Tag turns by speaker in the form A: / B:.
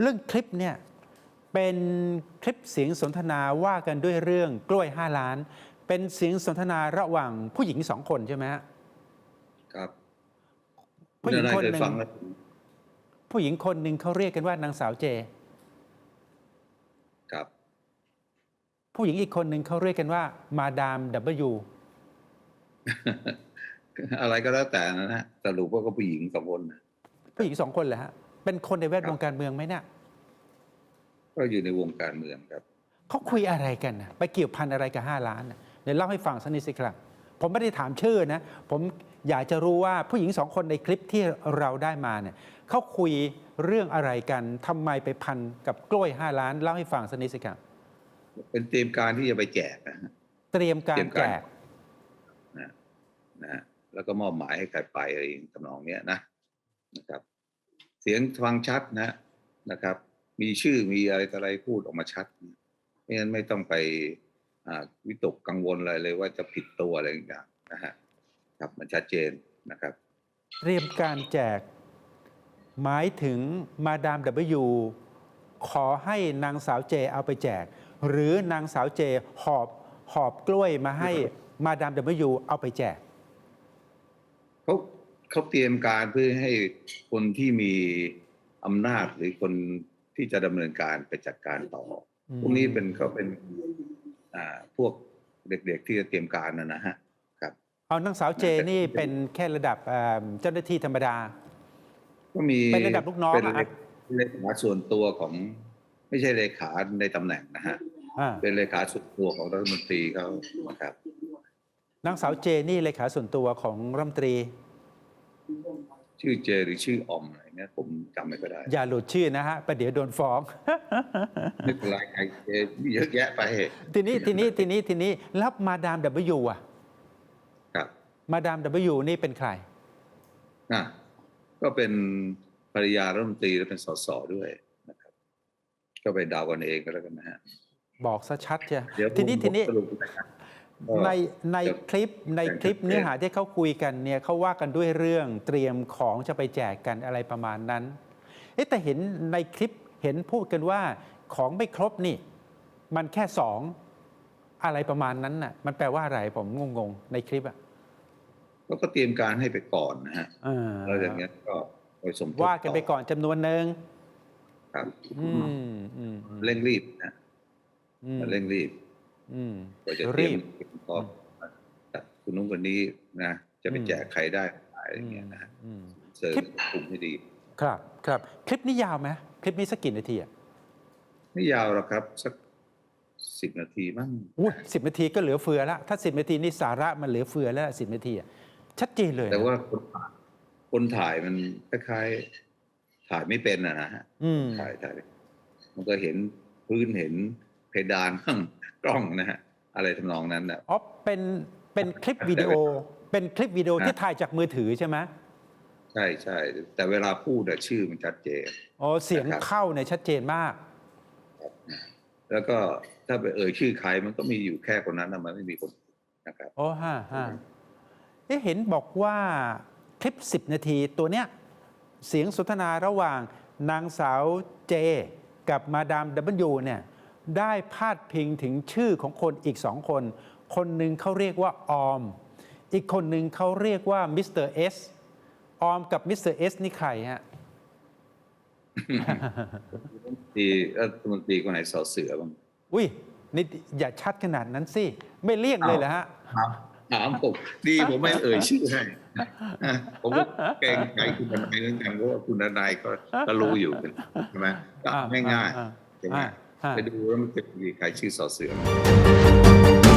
A: เรื่องคลิปเนี่ยเป็นคลิปเสียงสนทนาว่ากันด้วยเรื่องกล้วย 5 ล้าน เป็นเสียงสนทนาระหว่างผู้หญิงสองคนใช่ไหมฮะ
B: ครับ
A: ผู้หญิง
B: ณ
A: คน
B: เคย
A: หนึ่ง
B: ฟังแล้ว
A: ผู้หญิงคนหนึ่งเขาเรียกกันว่านางสาวเจ
B: ครับ
A: ผู้หญิงอีกคนหนึ่งเขาเรียกกันว่า มาดาม W
B: อะไรก็แล้วแต่นะฮะสรุปว่าก็ผู้หญิงสองคนนะ
A: ผู้หญิงสองคนเหรอฮะ เป็นคนในแวดวงการเมืองไหมเนี่ย
B: ก็อยู่ในวงการเมืองครับ
A: เขาคุยอะไรกันนะไปเกี่ยวพันอะไรกับ5ล้านน่ะเดี๋ยวเล่าให้ฟังสักนิดสิครับ ผมไม่ได้ถามชื่อนะ ผมอยากจะรู้ว่าผู้หญิงสองคนในคลิปที่เราได้มาเนี่ยเขาคุยเรื่องอะไรกันทำไมไปพันกับกล้วย5ล้านเล่าให้ฟังสักนิดสิครับ
B: เป็นเตรียมการที่จะไปแจกนะฮะ
A: เตรียมการ
B: เตรียม
A: แจ
B: การ
A: ก
B: นะนะฮะแล้วก็มอบหมายให้ใครไปอะไรทำนองเนี้ยนะนะครับ เสียงฟังชัดนะนะครับ มีชื่อมีอะไรต่ออะไรพูดออกมาชัดไม่งั้นไม่ต้องไปอ่าวิตกกังวลอะไรเลยว่าจะผิดตัวอะไรอย่างๆนะฮะครับมันชัดเจนนะครับ
A: เตรียมการแจก หมายถึงมาดาม W ขอให้นางสาวเจเอาไปแจก หรือนางสาวเจหอบหอบกล้วยมาให้มาดาม W เอาไปแจก
B: เขา เขาเตรียมการเพื่อให้คนที่มีอำนาจหรือคนที่จะดำเนินการไปจัดการต่ออ
A: ม
B: พวกนี้เป็นเขาเป็นอ่าพวกเด็กๆที่จะเตรียมการนะนะฮะครับ
A: เอานางสาวเจนี่เป็นแค่ระดับเอ่อเจ้าหน้าที่ธรรมดา
B: ก็มี
A: เป็นระดับลูกน้อง
B: เป็น
A: อะ
B: เลขเลขาส่วนตัวของ ไม่ใช่เลขาในตำแหน่งนะฮะ
A: อ่า
B: เป็นเลขาส่วนตัวของรัฐมนตรีเขานะครับ
A: นางสาวเจนี่เลขาส่วนตัวของรัฐมนตรี
B: ชื่อเจหรือชื่อออมอะไรเนี่ยผมจำไม่ก็ได้
A: อย่าหลุดชื่อนะฮะประเดี๋ยวโดนฟ้อง
B: ไม่เป็นไรใครเจเยอะแยะไป
A: ทีนี้ทีนี้ทีนี้ทีนี้แล้วมาดาม W อะ
B: ครับ
A: มาดาม W นี่เป็นใคร
B: นะก็เป็นภรรยารัฐมนตรีและเป็นสสด้วยนะครับ ก็ไปเดากันเองก็แล้วกันนะฮะ
A: บอกซะชัดเชียว
B: เดี๋ยว
A: ทีนี้
B: ผม
A: ทีนี้
B: สรุปนะครับก็
A: ในใน
B: จะ
A: คลิปในคลิป
B: แจ้งชัดเจน
A: เนื้อหาที่เขาคุยกันเนี่ยเขาว่ากันด้วยเรื่องเตรียมของจะไปแจกกันอะไรประมาณนั้นเอ๊ะแต่เห็นในคลิปเห็นพูดกันว่าของไม่ครบนี่ มันแค่สองอะไรประมาณนั้นน่ะ มันแปลว่าอะไรผมงงๆในคลิปอะ
B: เขาก็เตรียมการให้ไปก่อนนะฮะ
A: เออ
B: แล้วอย่างเงี้ยก็ไปสมทบ
A: ว่ากันไปก่อนจำนวนหนึ่ง
B: ครับ
A: อืมอืมอืม
B: เร่งรีบนะ
A: อืม
B: เร่งรีบ
A: อืม
B: กว่าจะเตรี
A: รี
B: ยม
A: บ
B: พร้อมจัดคุณนุ้งคนนี้นะจะไป
A: อืม
B: แจกใครได้อะไรอย่างเงี้ยนะฮะ
A: อืม
B: เสริม
A: คลิป
B: กลุ่มให้ดี
A: ครับ ครับ คลิปนี้ยาวไหมคลิปนี้สักกี่นาทีอะ
B: ไม่ยาวหรอกครับสักสิบนาทีมั้ง
A: อุ้ยสิบนาทีก็เหลือเฟือแล้วถ้าสิบนาทีนี่สาระมันเหลือเฟือแล้วสิบนาทีอะชัดเจนเลยนะ
B: แต่ว่าคนถ่ายคนถ่ายมันคล้ายๆถ่ายไม่เป็นอะนะฮะ
A: อืม
B: ถ่ายถ่ายมันก็เห็นพื้นเห็นเพ ดานบ้างกล้องนะฮะอะไรทำนองนั้นนะ
A: อ๋อเป็นเป็นคลิปวิดีโอ เป็นคลิปวิดีโอ
B: ฮะ
A: ที่ถ่ายจากมือถือใช่ไหม
B: ใช่ใช่แต่เวลาพูดอะชื่อมันชัดเจน
A: อ๋อเสียง
B: นะครับ
A: เข้าเนี่ยชัดเจนมาก
B: แล้วก็ถ้าไปเอ่ยชื่อใครมันก็มีอยู่แค่คนนั้นนะมันไม่มีคนอื่นนะครับ
A: โอ้ฮ่าฮ่าเอ๊ะเห็นบอกว่าคลิป10นาทีตัวเนี้ยเสียงสนทนาระหว่างนางสาวเจ กับมาดามดับเบิลยูเนี่ย ได้พาดพิงถึงชื่อของคนอีกสองคน คนหนึ่งเขาเรียกว่าออม อีกคนหนึ่งเขาเรียกว่ามิสเตอร์เอสออมกับมิสเตอร์เอสนี่ใครฮะ
B: ทีรัฐมนตรีคนไหนสอเสือบ้าง
A: อุ้ยนี่อย่าชัดขนาดนั้นสิ ไม่เลี่ยงเลยเหรอฮะ
B: ถามผมดีผมไม่เอ่ยชื่อให้นะผมก็เกรงใจคุณทนายเหมือนกันเพราะว่าคุณทนายก็ก็รู้อยู่ใช่ไหมก็ง่าย
A: อ่า
B: ๆใช่ไหม
A: อ่าอ่า
B: ไปดูแล้วมันจะมีใครชื่อสอเสือ